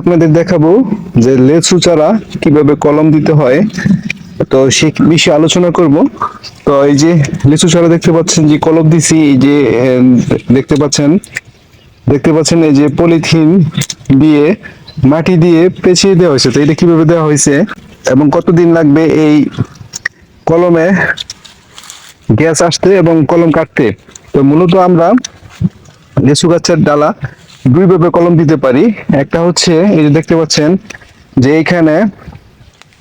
আপনাদের দেখাবো যে লেচু চারা কীভাবে কলম দিতে হয়। তো সে বিষয়ে আলোচনা করব। তো এই যে লিচু চারা দেখতে পাচ্ছেন যে কলম দিছি, এই যে দেখতে পাচ্ছেন দেখতে পাচ্ছেন এই যে পলিথিন দিয়ে মাটি দিয়ে পেঁচিয়ে দেওয়া হয়েছে। তো এটা কীভাবে দেওয়া হয়েছে এবং কতদিন লাগবে এই কলমে গ্যাস আসতে এবং কলম কাটতে? তো মূলত আমরা লিচু গাছের ডালা দুইভাবে কলম দিতে পারি। একটা হচ্ছে, এই যে দেখতে পাচ্ছেন, যে এইখানে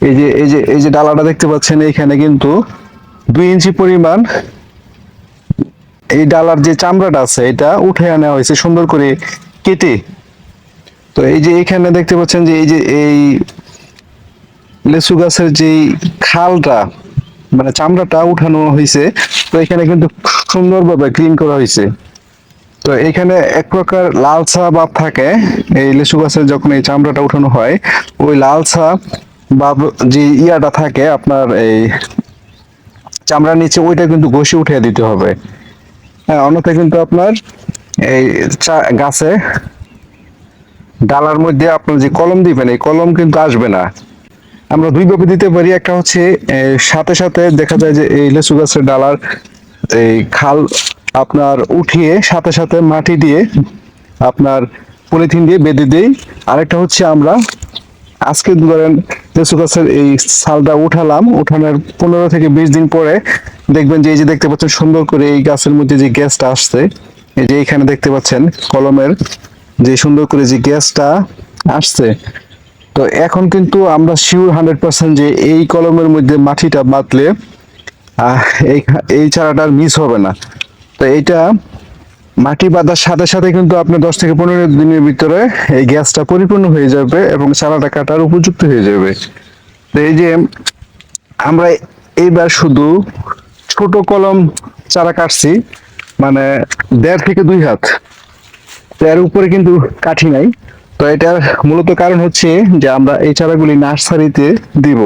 এই যে এই যে এই যে ডালাটা দেখতে পাচ্ছেন, এইখানে কিন্তু দুই ইঞ্চি পরিমাণ এই ডালার যে চামড়াটা আছে, এটা উঠে আনা হয়েছে, সুন্দর করে কেটে। তো এই যে এখানে দেখতে পাচ্ছেন যে, এই যে, এই লেচু গাছের যে খালটা মানে চামড়াটা উঠানো হয়েছে, তো এখানে কিন্তু সুন্দরভাবে ক্লিন করা হয়েছে। তো এখানে এক প্রকার লালসা ভাব থাকে। এই লিচু গাছের যখন এই চামড়াটা উঠানো হয়, ওই লালসা বা যে ইয়াটা থাকে আপনার এই চামড়ার নিচে, ওইটা কিন্তু ঘষে উঠিয়ে দিতে হবে। হ্যাঁ অন্যথায় কিন্তু আপনার এই গাছে ডালার মধ্যে আপনার যে কলম দিবেন, এই কলম কিন্তু আসবে না। আমরা দুই দুইভাবে দিতে পারি, একটা হচ্ছে সাথে সাথে দেখা যায় যে এই লেচু গাছের ডালার এই খাল আপনার উঠিয়ে সাথে সাথে মাটি দিয়ে আপনার পলিথিন দিয়ে বেঁধে দিই। আরেকটা হচ্ছে আমরা আজকে ধরেন লেচু গাছের এই সালটা উঠালাম। উঠানোর পনেরো থেকে বিশ দিন পরে দেখবেন যে এই যে দেখতে পাচ্ছেন সুন্দর করে এই গাছের মধ্যে যে গ্যাসটা আসছে এই যে এখানে দেখতে পাচ্ছেন কলমের যে সুন্দর করে যে গ্যাসটা আসছে। তো এখন কিন্তু আমরা শিওর হান্ড্রেড পার্সেন্ট যে এই কলমের মধ্যে মাটিটা আহ, এই এই চারাটার মিস হবে না। তো এইটা মাটি বাঁধার সাথে সাথে কিন্তু আপনার দশ থেকে পনেরো দিনের ভিতরে এই গ্যাসটা পরিপূর্ণ হয়ে যাবে এবং চারাটা কাটার উপযুক্ত হয়ে যাবে। তো এই যে আমরা এইবার শুধু ছোট কলম চারা কাটছি মানে দেড় থেকে দুই হাত। এর উপরে কিন্তু কাঠি নাই। তো এটার মূলত কারণ হচ্ছে যে আমরা এই চারাগুলি নার্সারিতে দিব।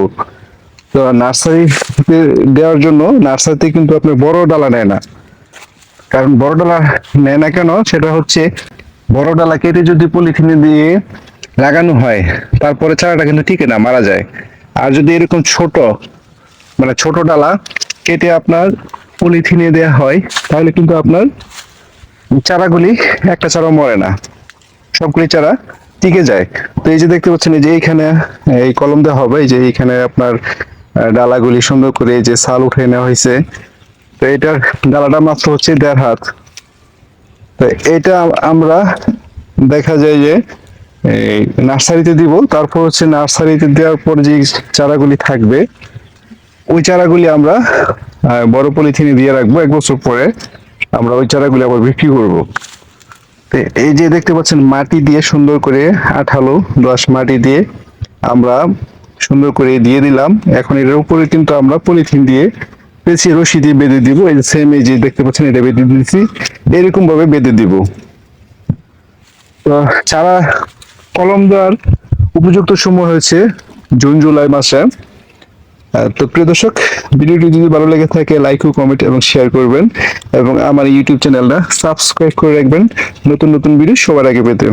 তো নার্সারিতে দেওয়ার জন্য নার্সারিতে কিন্তু আপনার বড় ডালা নেয় না। কারণ বড় ডালা নেয় না কেন? সেটা হচ্ছে বড় ডালা কেটে যদি পলিথিনে দিয়ে লাগানো হয়, তারপরে চারাটা কিন্তু টিকে না, মারা যায়। আর যদি এরকম ছোট মানে ছোট ডালা কেটে আপনার পলিথিনে দেওয়া হয়, তাহলে কিন্তু আপনার চারাগুলি, একটা চারা মরে না। সবগুলি চারা টিকে যায়। তো এই যে দেখতে পাচ্ছেন, এই যে এইখানে, এই কলম দেওয়া হবে, এই যে এইখানে আপনার ডালাগুলি সুন্দর করে যে সাল উঠে নেওয়া হয়েছে। তো এটার ডালাটা মাত্র হচ্ছে দেড় হাত। তো এটা আমরা দেখা যায় যে, এই নার্সারিতে দিব, তারপর হচ্ছে নার্সারিতে দেওয়ার পর যে চারাগুলি থাকবে, ওই চারাগুলি আমরা বড় পলিথিনে দিয়ে রাখব এক বছর পরে। আমরা ওই চারাগুলি আবার বিক্রি করব। তো এই যে দেখতে পাচ্ছেন, মাটি দিয়ে সুন্দর করে আঠালো, দশ মাটি দিয়ে আমরা সুন্দর করে দিয়ে দিলাম। এখন এর উপরে কিন্তু আমরা পলিথিন দিয়ে পেঁচিয়ে রশি দিয়ে বেঁধে দিব, এই যে সেম এই যে দেখতে পাচ্ছেন, এটা বেঁধে দিয়েছি। এরকম ভাবে বেঁধে দিব। তো চারা কলম দেওয়ার উপযুক্ত সময় হয়েছে জুন, জুলাই মাসে। তো প্রিয় দর্শক, ভিডিওটি যদি ভালো লেগে থাকে লাইক ও কমেন্ট এবং শেয়ার করবেন এবং আমার ইউটিউব চ্যানেলটা সাবস্ক্রাইব করে রাখবেন। নতুন নতুন ভিডিও সবার আগে পেতে।